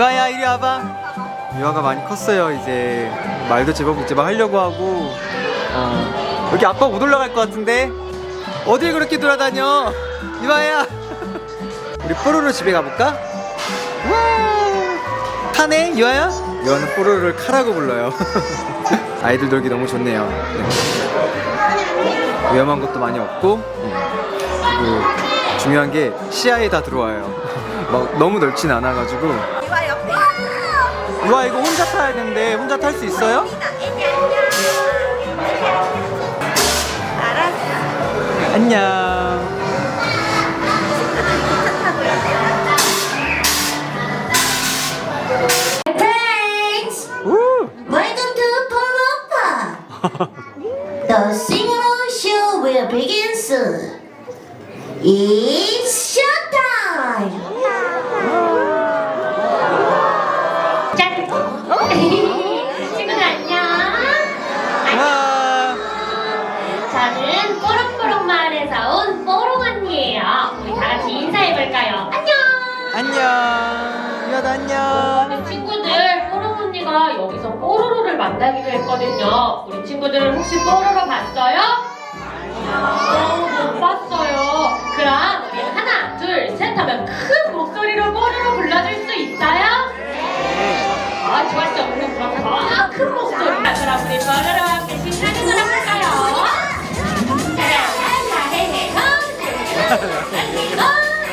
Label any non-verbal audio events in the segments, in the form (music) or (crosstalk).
유아야 이리 와봐. 유아가 많이 컸어요 이제 말도 제법 제법 하려고 하고 어. 여기 아빠 못 올라갈 것 같은데 어딜 그렇게 돌아다녀 유아야 (laughs) 우리 뽀로로 집에 가볼까? 와 타네 유아야? 유아는 뽀로로를 카라고 불러요 (laughs) 아이들 놀기 너무 좋네요 네. 위험한 것도 많이 없고 음. 그리고 중요한 게 시야에 다 들어와요 (laughs) 막 너무 넓진 않아가지고 유아 이거 혼자 타야 되는데 혼자 탈 수 있어요? 안녕 안녕 Thanks 우! Welcome to Polopa The sing-along show will begin soon It's showtime 안녕 우리 친구들, 뽀록 언니가 여기서 뽀로로를 만나기로 했거든요. 우리 친구들 혹시 뽀로로 봤어요? 어, 못 봤어요. 그럼 우리 하나, 둘, 셋 하면 큰 목소리로 뽀로로 불러줄 수 있어요? 아, 좋았어. 그럼 그럼 더큰 목소리. 자, 그럼 우리 뽀로로와 함께 신나게 놀아볼까요? 라라라 헤헤 호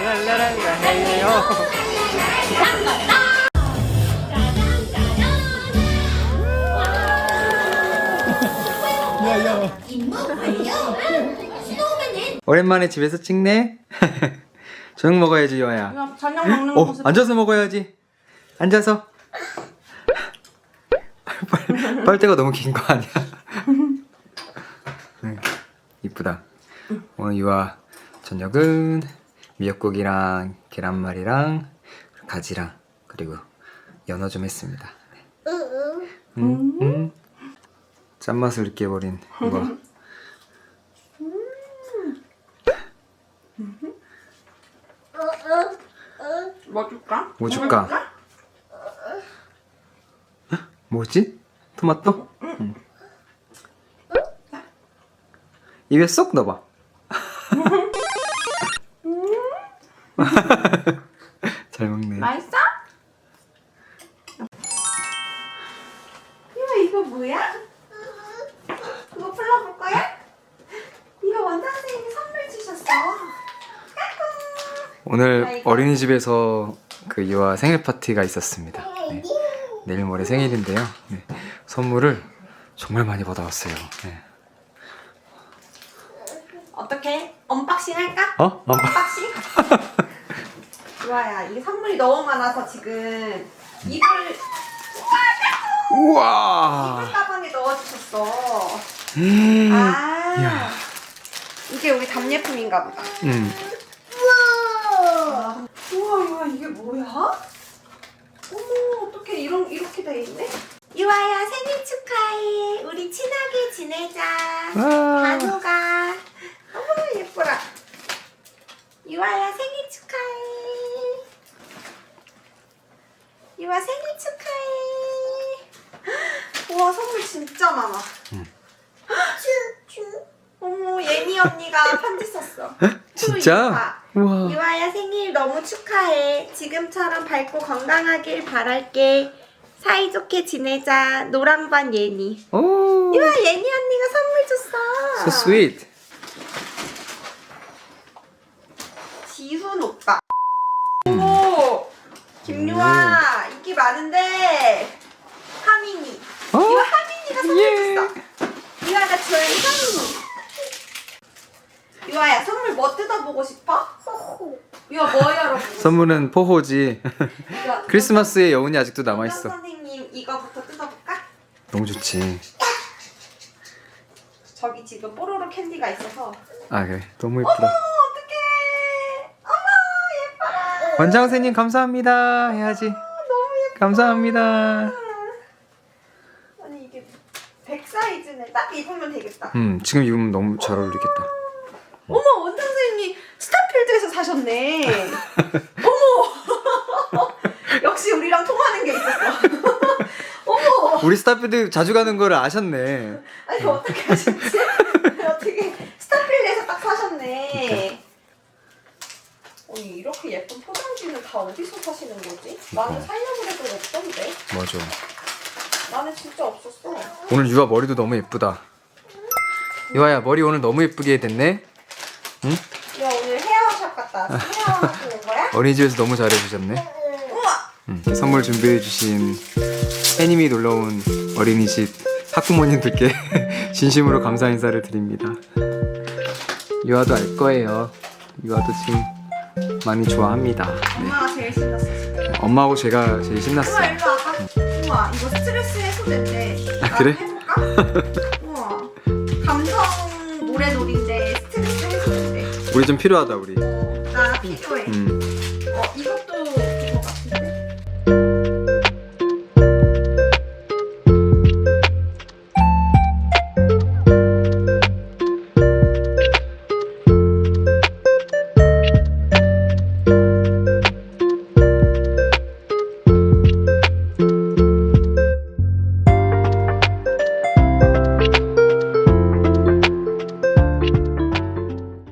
랄라랄라 헤이요 오랜만에 집에서 찍네? (laughs) 저녁 먹어야지 유아야. 이거 저녁 먹는 어 모습. 앉아서 먹어야지. 앉아서. (laughs) 빨- 빨대가 너무 긴 거 아니야? 응, (laughs) 이쁘다. 오늘 유아 저녁은 미역국이랑 계란말이랑 가지랑 그리고 연어 좀 했습니다. 음, 음. 짠맛을 느껴버린 이거 뭐 줄까? 뭐 줄까? 뭐지? 토마토? 응. 입에 쏙 넣어봐. (laughs) 잘 먹네. 맛있어? 오늘 어린이집에서 그 유아 생일 파티가 있었습니다. 네. 내일 모레 생일인데요. 네. 선물을 정말 많이 받아왔어요. 네. 어떻게? 언박싱 할까? 어? 엄마. 언박싱? (laughs) 좋아야 이게 선물이 너무 많아서 지금 이불 우와. 이불 가방에 넣어주셨어. 음. 아 이야. 이게 우리 답례품인가 보다. 음. 우와 우와 이게 뭐야? 어머 어떻게 이런 이렇게 돼 있네? 유아야 생일 축하해. 우리 친하게 지내자. 와. 단호가 어머 예뻐라. 유아야 생일 축하해. 유아 생일 축하해. 우와 선물 진짜 많아. 응. 어머 예니 언니가 편지 썼어. 진짜? 우와. 유아야 생일 너무 축하해. 지금처럼 밝고 건강하길 바랄게. 사이좋게 지내자. 노랑반 예니. 오. 유아 예니 언니가 선물 줬어. So sweet. 지훈 오빠. 오. 김유아 인기 많은데 하민이. 어? 이거 하민이가 선물 예. 줬어. 유아가 좋아하는 하민이. 유아야 선물 뭐 뜯어보고 싶어? 유아 뭐 열어보고 싶어? 선물은 포호지. (laughs) 크리스마스의 여운이 아직도 남아 있어. 선생님 이거부터 뜯어볼까? 너무 좋지. 저기 지금 뽀로로 캔디가 있어서 아 그래. 너무 어머 예쁘다. 어떡해 어머 예뻐라 원장 선생님 감사합니다. 해야지. 너무 예뻐 감사합니다. 아니 이게 100 사이즈네 딱 입으면 되겠다 음 지금 입으면 너무 잘 어울리겠다. 어머 원장 선생님이 스타필드에서 사셨네 (laughs) 어머 (laughs) 역시 우리랑 통하 (laughs) 우리 스타필드 자주 가는 거를 아셨네. 아니 어떻게 하셨지? 어떻게 스타필드에서 딱 사셨네. 아니 이렇게 예쁜 포장지는 다 어디서 사시는 거지? 나는 살려고 해도 없던데. 맞아. 나는 진짜 없었어. 오늘 유아 머리도 너무 예쁘다. 유아야 머리 오늘 너무 예쁘게 됐네. 야 오늘 헤어샵 갔다 왔어. (laughs) 헤어하고 온 거야? 어린이집에서 너무 잘해주셨네. 우와. 음, 선물 준비해주신 팬님이 놀러온 어린이집 학부모님들께 (laughs) 진심으로 감사 인사를 드립니다. 유아도 알 거예요. 유아도 지금 많이 좋아합니다. 네. 엄마가 제일 신났어. 엄마하고 제가 제일 우와 신났어요. 일로 와봐. 우와 이거 스트레스 해소된대. 아, 그래? 해볼까? (laughs) 우리 좀 필요하다 우리. 나 필요해. 음,